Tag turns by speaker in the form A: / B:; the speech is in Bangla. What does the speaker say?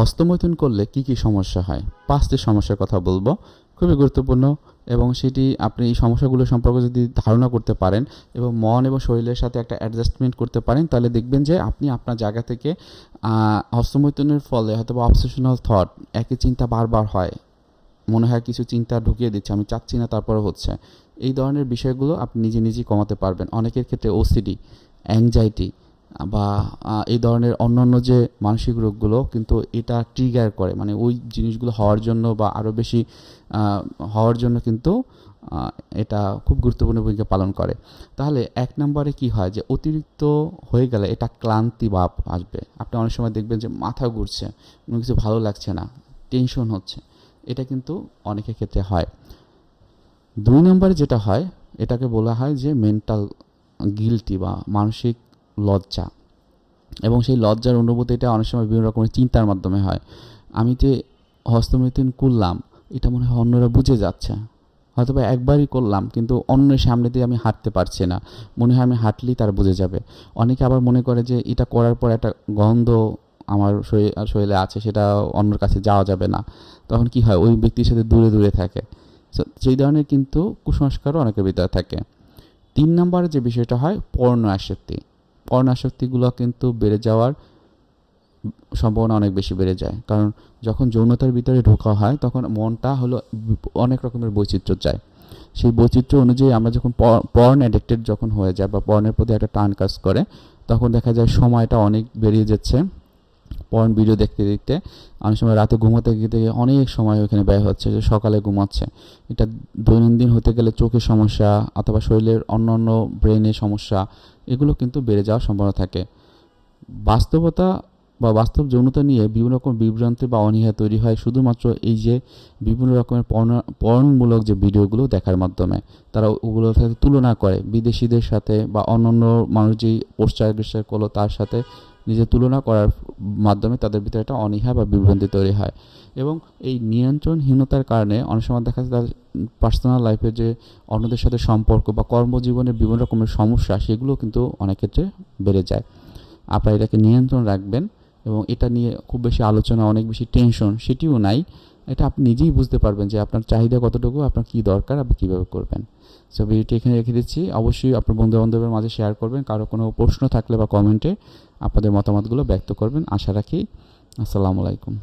A: হস্তমৈথুন করলে কি কি সমস্যা হয়? পাঁচটি সমস্যার কথা বলব। খুবই গুরুত্বপূর্ণ এবং সেটি আপনি এই সমস্যাগুলো সম্পর্কে যদি ধারণা করতে পারেন এবং মন এবং শরীরের সাথে একটা অ্যাডজাস্টমেন্ট করতে পারেন, তাহলে দেখবেন যে আপনি আপনার জায়গা থেকে হস্তমৈথুনের ফলে হয়তো বা অবসেশনাল থট একই চিন্তা বারবার হয়। মনে হয় কিছু চিন্তা ঢুকিয়ে দিচ্ছে, আমি চাচ্ছি না তারপরে হচ্ছে। এই ধরনের বিষয়গুলো আপনি নিজে নিজেই কমাতে পারবেন। অনেকের ক্ষেত্রে ওসিডি অ্যাংজাইটি বা এই ধরনের অন্যান্য যে মানসিক রোগগুলো কিন্তু এটা ট্রিগার করে। মানে ওই জিনিসগুলো হওয়ার জন্য বা আরও বেশি হওয়ার জন্য কিন্তু এটা খুব গুরুত্বপূর্ণ ভূমিকা পালন করে। তাহলে এক নম্বরে কি হয় যে, অতিরিক্ত হয়ে গেলে এটা ক্লান্তি ভাব আসবে। আপনি অনেক সময় দেখবেন যে, মাথা ঘুরছে, কোনো কিছু ভালো লাগছে না টেনশন হচ্ছে। এটা কিন্তু অনেকের ক্ষেত্রে হয়। দুই নম্বরে যেটা হয়, এটাকে বলা হয় যে মেন্টাল গিলটি বা মানসিক লজ্জা। এবং সেই লজ্জার অনুভূতিটা অনেক সময় বিভিন্ন রকমের চিন্তার মাধ্যমে হয়। আমি যে হস্তমৈথুন করলাম, এটা মনে হয় অন্যরা বুঝে যাচ্ছে। হয়তো বা একবারই করলাম, কিন্তু অন্যের সামনে দিয়ে আমি হাঁটতে পারছি না। মনে হয় আমি হাঁটলেই তার বুঝে যাবে। অনেকে আবার মনে করে যে এটা করার পর একটা গন্ধ আমার শরীর শরীরে আছে, সেটা অন্যর কাছে যাওয়া যাবে না। তখন কি হয়? ওই ব্যক্তির সাথে দূরে দূরে থাকে। সেই ধরনের কিন্তু কুসংস্কারও অনেকের ভিতরে থাকে। তিন নম্বরে যে বিষয়টা হয়, পর্ণ আসক্তি। পর্ণ আসক্তিগুলো কিন্তু বেড়ে যাওয়ার সম্ভাবনা অনেক বেশি বেড়ে যায়। কারণ যখন যৌনতার ভিতরে ঢোকা হয়, তখন মনটা হলো অনেক রকমের বৈচিত্র্য চায়। সেই বৈচিত্র্য অনুযায়ী আমরা যখন পর্ন অ্যাডিক্টেড যখন হয়ে যায় বা পর্নের প্রতি একটা টান কাজ করে, তখন দেখা যায় সময়টা অনেক বেরিয়ে যাচ্ছে। পর্ন ভিডিও দেখতে দেখতে অনেক সময় রাতে ঘুমাতে গিয়ে অনেক সময় ওখানে ব্যয় হচ্ছে যে সকালে ঘুমাচ্ছে। এটা দৈনন্দিন হতে গেলে চোখের সমস্যা অথবা শরীরের অন্য অন্য ব্রেনের সমস্যা এগুলো কিন্তু বেড়ে যাওয়ার সম্ভাবনা থাকে। বাস্তবতা বা বাস্তব যৌনতা নিয়ে বিভিন্ন রকম বিভ্রান্তি বা অনীহা তৈরি হয় শুধুমাত্র এই যে বিভিন্ন রকমের পর্ণ পর্নমূলক যে ভিডিওগুলো দেখার মাধ্যমে। তারা ওগুলোর সাথে তুলনা করে। বিদেশিদের সাথে বা অন্যান্য মানুষ যেই পোস্টার গ্রেস্টার করল তার সাথে নিজের তুলনা করার মাধ্যমে তাদের ভিতরে একটা অনীহা বা বিভ্রান্তি তৈরি হয়। এবং এই নিয়ন্ত্রণহীনতার কারণে অনেক সময় দেখা যায় তাদের পার্সোনাল লাইফে যে অন্যদের সাথে সম্পর্ক বা কর্মজীবনে বিভিন্ন রকমের সমস্যা, সেগুলো কিন্তু অনেক ক্ষেত্রে বেড়ে যায়। আপনারা এটাকে নিয়ন্ত্রণ রাখবেন এবং এটা নিয়ে খুব বেশি আলোচনা, অনেক বেশি টেনশন সেটিও নাই। এটা আপনি নিজেই বুঝতে পারবেন যে আপনার চাহিদা কতটুকু, আপনার কী দরকার, আপনি কীভাবে করবেন। সো ভিডিওটি এখানে রেখে দিচ্ছি। অবশ্যই আপনার বন্ধু বান্ধবের মাঝে শেয়ার করবেন। কারও কোনো প্রশ্ন থাকলে বা কমেন্টে আপনাদের মতামতগুলো ব্যক্ত করবেন। আশা রাখি। আসসালামু আলাইকুম।